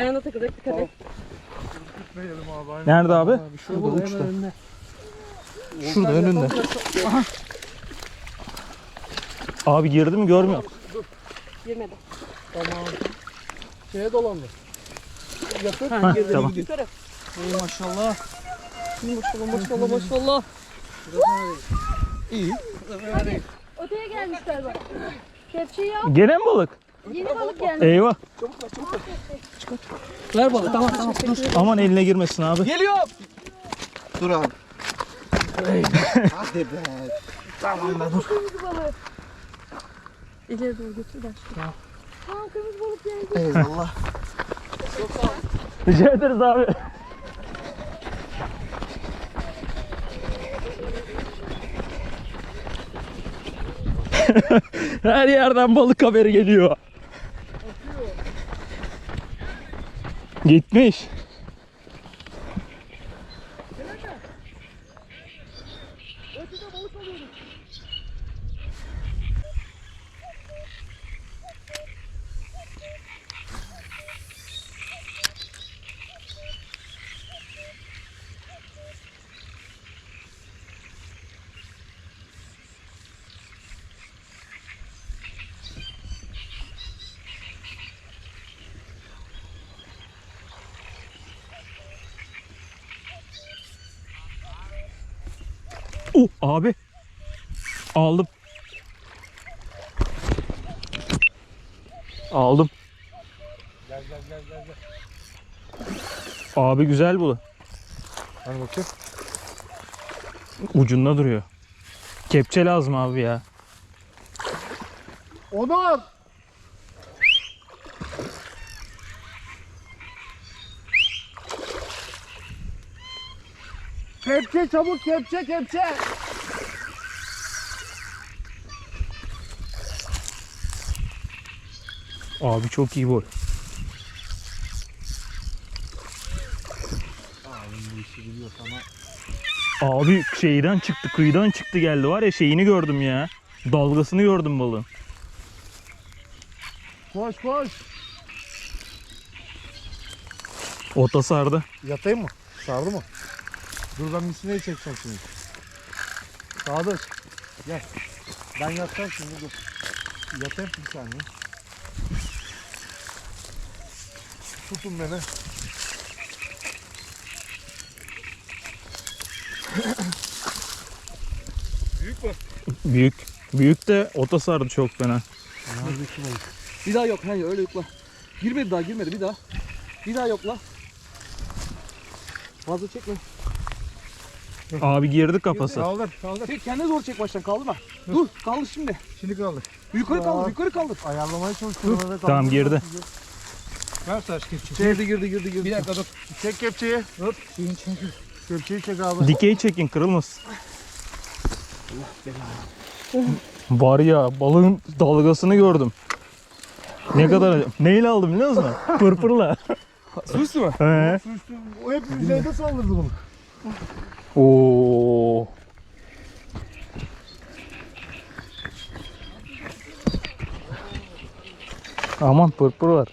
Ayağına takılacak dikkat et. Gitmeyelim abi. Aynen. Nerede abi? Şurada uçta. Şurada önünde. Abi girdi mi görmüyor. Girmedi. Tamam. Şeye dolandı. Yakın. Ha, geride tamam. Yukarı. İyi maşallah. Maşallah maşallah maşallah. İyi. Öteye gelmiş galiba. Kepçeyi al. Gene mi balık? Yeni balık geldi. Eyvah. Ver balığı tamam tamam dur. Aman eline girmesin abi. Geliyor. Dur abi. Hadi be. Tamam be dur. Kırmızı balık. İleri doğru götür ben. Tamam. Tamam kırmızı balık geldi. Eyvallah. Rica ederiz abi. Her yerden balık haberi geliyor. Gitmiş. Oh abi. Aldım. Aldım. Abi güzel bu. Hadi bakayım. Ucunda duruyor. Kepçe lazım abi ya. Onu Kepçe çabuk kepçe kepçe. Abi çok iyi boy. Abi şeyden çıktı, kıyıdan çıktı geldi var ya şeyini gördüm ya. Dalgasını gördüm balığın. Koş koş. Ota sardı. Yatayım mı? Sardı mı? Dur ben misineyi çekeceğim şimdi. Sadık. Gel. Ben yatacağım şimdi dur. Yatayım bir saniye. Tutun beni. Büyük mü? Büyük. Büyük de ota sardı çok fena. Bir daha yok. Hayır öyle yokla. Girmedi daha girmedi bir daha. Bir daha yokla. Fazla çekme. Abi girdi kafası. Kaldır kaldır. Çek kendine zor çek baştan kaldırma. Dur kaldır şimdi. Şimdi kaldır. Yukarı kaldır yukarı kaldır. Ayarlamaya çalışıyorum. Tamam girdi. Ver taş kepçeyi. Girdi girdi girdi girdi. Bir dakika dur. Çek kepçeyi. Hop. Şeyin çünkü. Kepçeyi çek abi. Dikey çekin kırılmasın. Var ya balığın dalgasını gördüm. Ne kadar neyle aldım biliyor musun? Pırpırla. Su üstü mü? He. Su üstü- O hep yüzeyde saldırdı bunu. Oo. Aman pırpır var.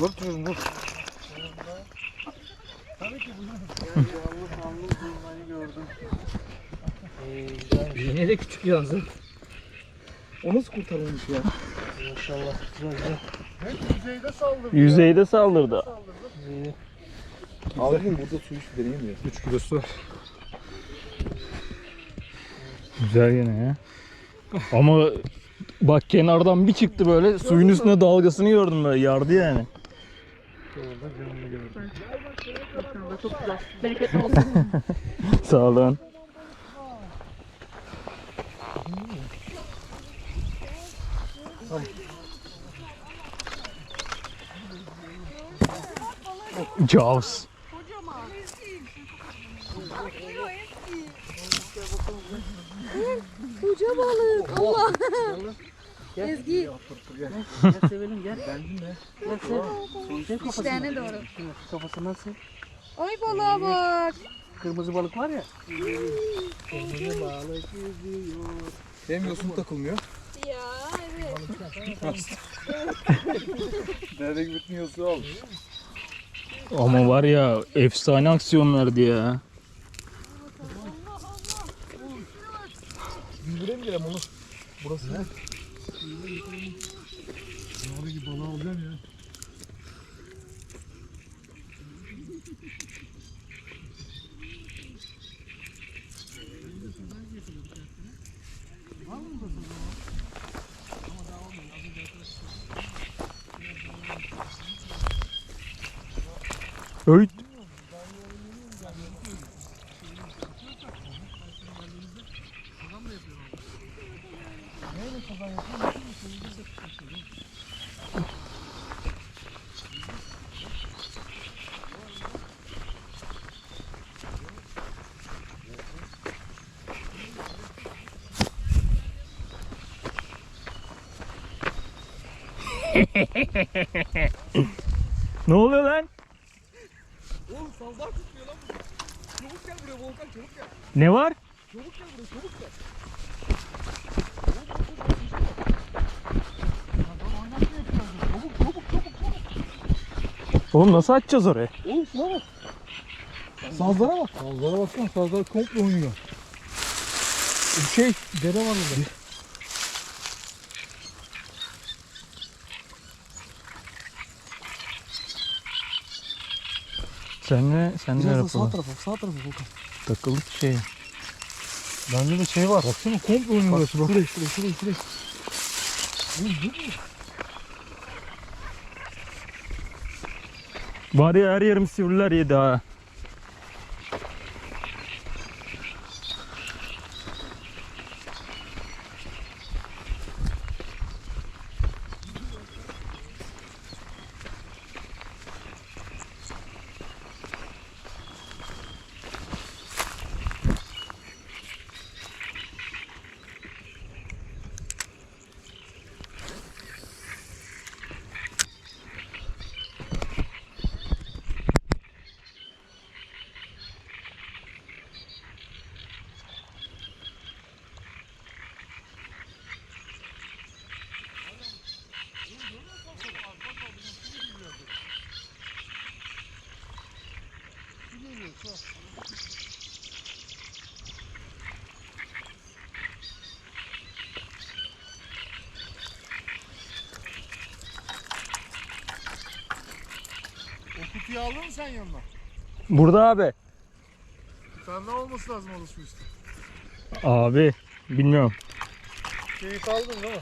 Dur çocuğum dur. Yine de küçük yalnız. O nasıl kurtarılmış ya? Hep yüzeyde saldırdı. Yüzeyde saldırdı. Abim burada su üstü deneyemiyor. 3 kilosu var. Güzel yine ya. Ama bak kenardan bir çıktı böyle suyun üstüne dalgasını gördüm böyle yardı yani. Çok güzel. Bereketli olsun. Sağ olun. Jaws. Koca balık. Allah. Ezgi. Gel sevelim gel. Bendin de. Gel sev. Sev İşlerine doğru. Kafası nasıl? Ay balığa bak. Kırmızı balık var ya. Kırmızı balık yüzüyor. Hem yosun takılmıyor. Ya evet. Derdeki bütün yosu al. Ama var ya efsane aksiyon verdi ya. Buraya mı gelelim onu? Burası ne? Oradaki balığı alacağım ya. Öğüt. Ne oluyor lan? Oğlum sazlar tutmuyor lan bu. Çabuk gel buraya Volkan çabuk gel. Ne var? Çabuk gel buraya çabuk gel. Oğlum nasıl açacağız oraya? Oğlum şuna bak. Sazlara bak. Sazlara baksana sazlar komple oynuyor. Bir şey dere var orada. Sen ne? Sen ne Biraz da sağ yapalım? tarafa sağ tarafa Volkan. Takıldık şey. Bende de şey var. Baksana komple oynuyor burası bak. Şuraya şuraya şuraya şuraya. Oğlum bu ne? Var ya her yerim sivriler yedi ha. O kutuyu aldın mı sen yanına? Burada abi. Sende olması lazım orada su üstü. Abi bilmiyorum. Keyif aldın değil mi?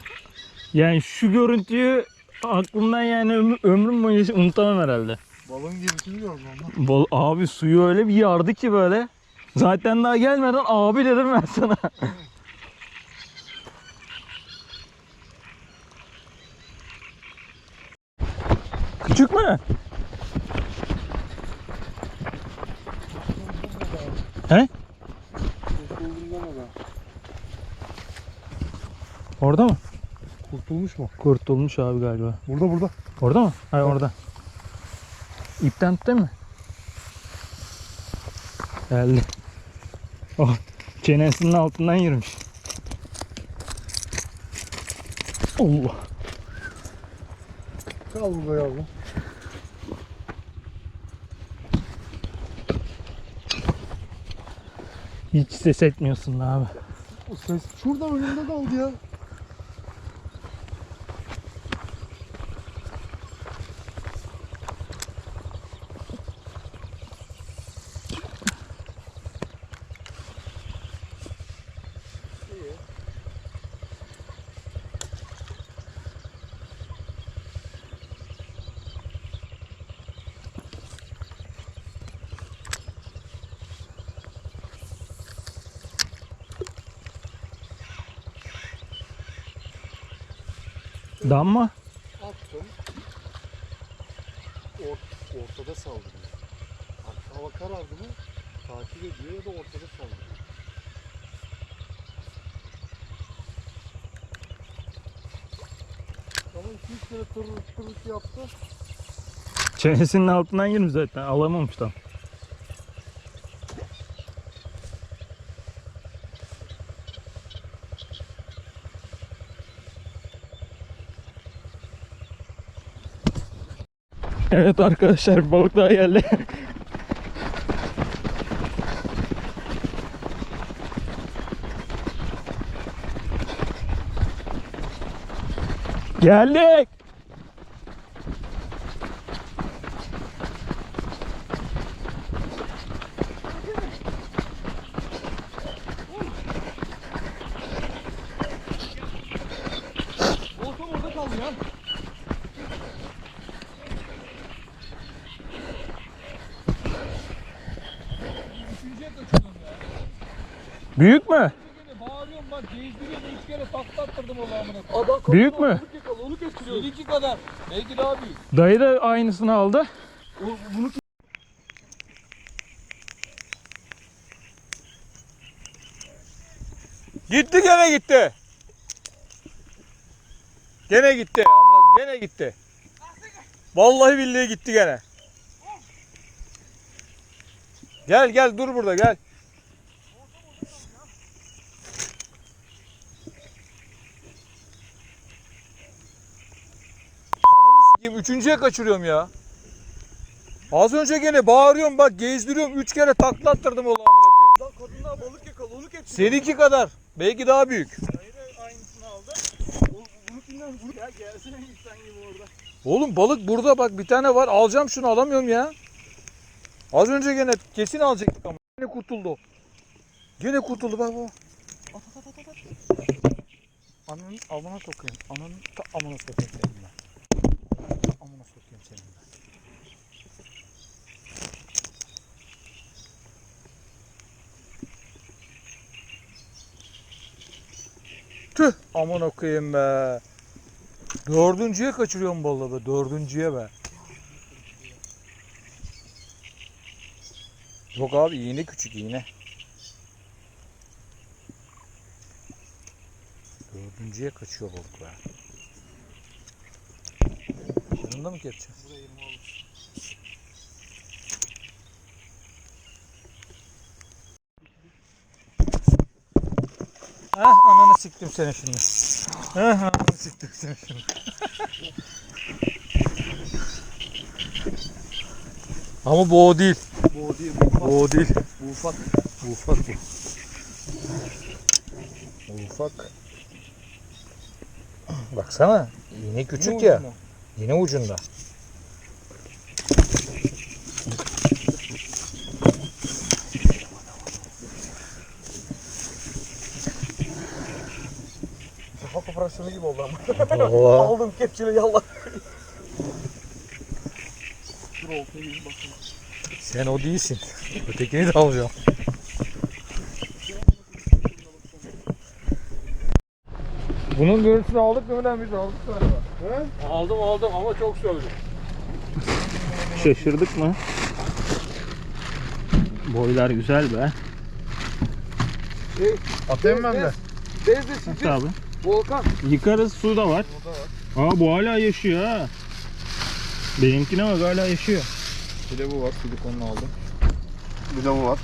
Yani şu görüntüyü aklımdan yani ömür, ömrüm boyunca unutamam herhalde. Balığın girişini gördüm ondan. Bol, abi suyu öyle bir yardı ki böyle. Zaten daha gelmeden abi dedim ben sana. Küçük mü? He? Orada mı? Kurtulmuş mu? Kurtulmuş abi galiba. Burada burada. Orada mı? Hayır orada. İpten tuttun mu? Geldi. Oh, çenesinin altından yürümüş. Allah. Kal burada yavrum. Hiç ses etmiyorsun abi. O ses şurada önümde kaldı ya. Dam mı? Attım. Or ortada saldırıyor. Artık hava karardı mı takip ediyor ya da ortada saldırıyor. Ama iki üç kere tırırık tırırık yaptı. Çenesinin altından yürümüş zaten. Alamamış tam. Evet arkadaşlar balık daha geldi. Geldik. Büyük mü? Bağırıyorum bak gezdiriyorum üç kere takla attırdım. Adam Büyük mü? Onu getiriyor. Seninki kadar. Belki daha büyük. Dayı da aynısını aldı. O, bunu Gitti gene gitti. Gene gitti. Amına gene gitti. Vallahi billahi gitti gene. Gel gel dur burada gel. Üçüncüye kaçırıyorum ya. Az önce gene bağırıyorum bak gezdiriyorum üç kere takla attırdım oğlum. Lan kadınlar balık yakaladı onu getiriyor. Seninki kadar. Belki daha büyük. aynısını aldı. Bununkinden bunu ya gelsene insan gibi orada. Oğlum balık burada bak bir tane var. Alacağım şunu alamıyorum ya. Az önce gene kesin alacaktık ama. Gene kurtuldu. Gene kurtuldu bak bak. At at at at at. Ananın amına sokayım. Ananın amına sokayım amına sokayım senin ben. Tüh aman okuyayım be. Dördüncüye kaçırıyorum balığı be. Dördüncüye be. Yok abi iğne küçük iğne. Dördüncüye kaçıyor balık be. Yanında mı kepçe? Heh ananı siktim seni şimdi. Heh ananı siktim seni şimdi. Ama bu o değil. Bu o değil bu Bu o değil. Bu ufak. Bu ufak bu. Bu ufak. Baksana iğne küçük ya. Yine ucunda. Hap operasyonu gibi oldu ama. Allah. Aldım kepçeyle yallah. Dur oltaya bir bakayım. Sen o değilsin. Ötekini de alacağım. Bunun görüntüsünü aldık mı lan biz aldık galiba. He? Aldım aldım ama çok sövdüm. Şaşırdık mı? Boylar güzel be. Atayım ben de. Bez de abi. Volkan. Yıkarız su da var. Aa bu hala yaşıyor ha. Benimkine bak hala yaşıyor. Bir de bu var silikonlu aldım. Bir de bu var.